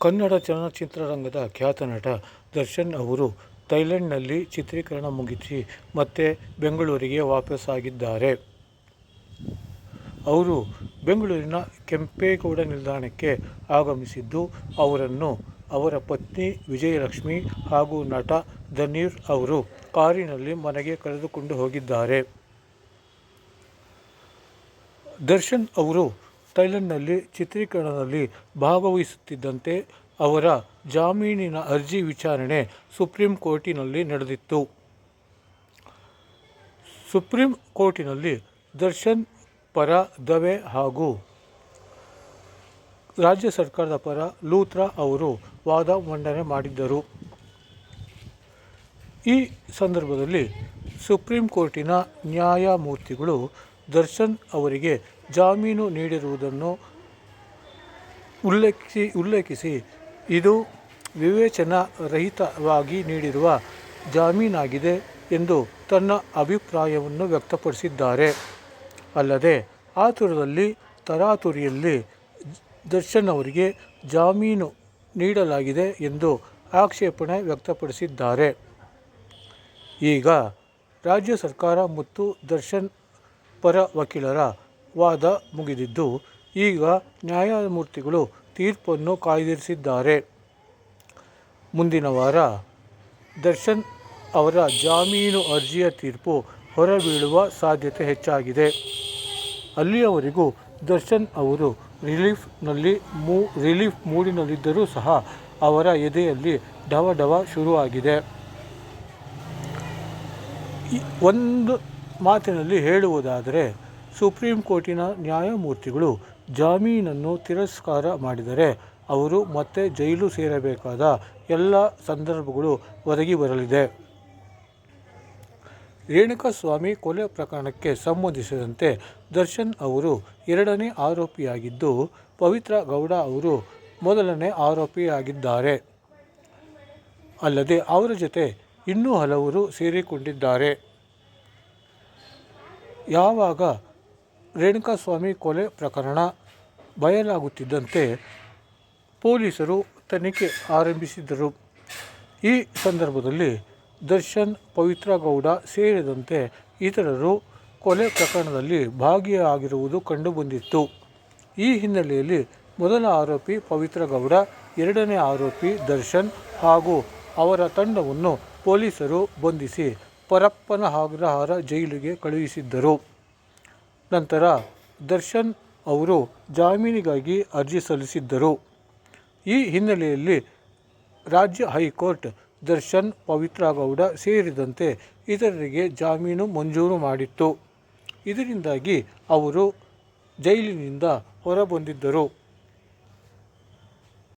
ಕನ್ನಡ ಚಲನಚಿತ್ರರಂಗದ ಖ್ಯಾತ ನಟ ದರ್ಶನ್ ಅವರು ಥೈಲ್ಯಾಂಡ್ನಲ್ಲಿ ಚಿತ್ರೀಕರಣ ಮುಗಿಸಿ ಮತ್ತೆ ಬೆಂಗಳೂರಿಗೆ ವಾಪಸ್ಸಾಗಿದ್ದಾರೆ. ಅವರು ಬೆಂಗಳೂರಿನ ಕೆಂಪೇಗೌಡ ನಿಲ್ದಾಣಕ್ಕೆ ಆಗಮಿಸಿದ್ದು, ಅವರನ್ನು ಅವರ ಪತ್ನಿ ವಿಜಯಲಕ್ಷ್ಮಿ ಹಾಗೂ ನಟ ಧನೀರ್ ಅವರು ಕಾರಿನಲ್ಲಿ ಮನೆಗೆ ಕರೆದುಕೊಂಡು ಹೋಗಿದ್ದಾರೆ. ದರ್ಶನ್ ಅವರು ಥೈಲ್ಯಾಂಡ್ನಲ್ಲಿ ಚಿತ್ರೀಕರಣದಲ್ಲಿ ಭಾಗವಹಿಸುತ್ತಿದ್ದಂತೆ ಅವರ ಜಾಮೀನಿನ ಅರ್ಜಿ ವಿಚಾರಣೆ ಸುಪ್ರೀಂ ಕೋರ್ಟಿನಲ್ಲಿ ನಡೆದಿತ್ತು. ಸುಪ್ರೀಂ ಕೋರ್ಟಿನಲ್ಲಿ ದರ್ಶನ್ ಪರ ದವೆ ಹಾಗೂ ರಾಜ್ಯ ಸರ್ಕಾರದ ಪರ ಲೂತ್ರಾ ಅವರು ವಾದ ಮಂಡನೆ ಮಾಡಿದ್ದರು. ಈ ಸಂದರ್ಭದಲ್ಲಿ ಸುಪ್ರೀಂ ಕೋರ್ಟಿನ ನ್ಯಾಯಮೂರ್ತಿಗಳು ದರ್ಶನ್ ಅವರಿಗೆ ಜಾಮೀನು ನೀಡಿರುವುದನ್ನು ಉಲ್ಲೇಖಿಸಿ ಉಲ್ಲೇಖಿಸಿ, ಇದು ವಿವೇಚನಾ ರಹಿತವಾಗಿ ನೀಡಿರುವ ಜಾಮೀನಾಗಿದೆ ಎಂದು ತನ್ನ ಅಭಿಪ್ರಾಯವನ್ನು ವ್ಯಕ್ತಪಡಿಸಿದ್ದಾರೆ. ಅಲ್ಲದೆ, ಆತುರದಲ್ಲಿ ತರಾತುರಿಯಲ್ಲಿ ದರ್ಶನ್ ಅವರಿಗೆ ಜಾಮೀನು ನೀಡಲಾಗಿದೆ ಎಂದು ಆಕ್ಷೇಪಣೆ ವ್ಯಕ್ತಪಡಿಸಿದ್ದಾರೆ. ಈಗ ರಾಜ್ಯ ಸರ್ಕಾರ ಮತ್ತು ದರ್ಶನ್ ಪರ ವಕೀಲರ ವಾದ ಮುಗಿದಿದ್ದು, ಈಗ ನ್ಯಾಯಮೂರ್ತಿಗಳು ತೀರ್ಪನ್ನು ಕಾಯ್ದಿರಿಸಿದ್ದಾರೆ. ಮುಂದಿನ ವಾರ ದರ್ಶನ್ ಅವರ ಜಾಮೀನು ಅರ್ಜಿಯ ತೀರ್ಪು ಹೊರಬೀಳುವ ಸಾಧ್ಯತೆ ಹೆಚ್ಚಾಗಿದೆ. ಅಲ್ಲಿಯವರೆಗೂ ದರ್ಶನ್ ಅವರು ರಿಲೀಫ್ನಲ್ಲಿ ಮೂ, ರಿಲೀಫ್ ಮೂಡಿನಲ್ಲಿದ್ದರೂ ಸಹ ಅವರ ಎದೆಯಲ್ಲಿ ಡವ ಡವ ಶುರುವಾಗಿದೆ. ಒಂದು ಮಾತಿನಲ್ಲಿ ಹೇಳುವುದಾದರೆ, ಸುಪ್ರೀಂ ಕೋರ್ಟಿನ ನ್ಯಾಯಮೂರ್ತಿಗಳು ಜಾಮೀನನ್ನು ತಿರಸ್ಕಾರ ಮಾಡಿದರೆ ಅವರು ಮತ್ತೆ ಜೈಲು ಸೇರಬೇಕಾದ ಎಲ್ಲ ಸಂದರ್ಭಗಳು ಒದಗಿ ಬರಲಿದೆ. ರೇಣುಕಾಸ್ವಾಮಿ ಕೊಲೆ ಪ್ರಕರಣಕ್ಕೆ ಸಂಬಂಧಿಸಿದಂತೆ ದರ್ಶನ್ ಅವರು ಎರಡನೇ ಆರೋಪಿಯಾಗಿದ್ದು, ಪವಿತ್ರ ಗೌಡ ಅವರು ಮೊದಲನೇ ಆರೋಪಿಯಾಗಿದ್ದಾರೆ. ಅಲ್ಲದೆ ಅವರ ಜೊತೆ ಇನ್ನೂ ಹಲವರು ಸೇರಿಕೊಂಡಿದ್ದಾರೆ. ಯಾವಾಗ ರೇಣುಕಾಸ್ವಾಮಿ ಕೊಲೆ ಪ್ರಕರಣ ಬಯಲಾಗುತ್ತಿದ್ದಂತೆ ಪೊಲೀಸರು ತನಿಖೆ ಆರಂಭಿಸಿದರು ಈ ಸಂದರ್ಭದಲ್ಲಿ ದರ್ಶನ್ ಪವಿತ್ರ ಗೌಡ ಸೇರಿದಂತೆ ಇತರರು ಕೊಲೆ ಪ್ರಕರಣದಲ್ಲಿ ಭಾಗಿಯಾಗಿರುವುದು ಕಂಡುಬಂದಿತ್ತು. ಈ ಹಿನ್ನೆಲೆಯಲ್ಲಿ ಮೊದಲ ಆರೋಪಿ ಪವಿತ್ರ ಗೌಡ ಎರಡನೇ ಆರೋಪಿ ದರ್ಶನ್ ಹಾಗೂ ಅವರ ತಂಡವನ್ನು ಪೊಲೀಸರು ಬಂಧಿಸಿ ಪರಪ್ಪನ ಆಗ್ರಹಾರ ಜೈಲಿಗೆ ಕಳುಹಿಸಿದ್ದರು. ನಂತರ ದರ್ಶನ್ ಅವರು ಜಾಮೀನಿಗಾಗಿ ಅರ್ಜಿ ಸಲ್ಲಿಸಿದ್ದರು. ಈ ಹಿನ್ನೆಲೆಯಲ್ಲಿ ರಾಜ್ಯ ಹೈಕೋರ್ಟ್ ದರ್ಶನ್ ಪವಿತ್ರ ಗೌಡ ಸೇರಿದಂತೆ ಇತರರಿಗೆ ಜಾಮೀನು ಮಂಜೂರು ಮಾಡಿತ್ತು. ಇದರಿಂದಾಗಿ ಅವರು ಜೈಲಿನಿಂದ ಹೊರಬಂದಿದ್ದರು.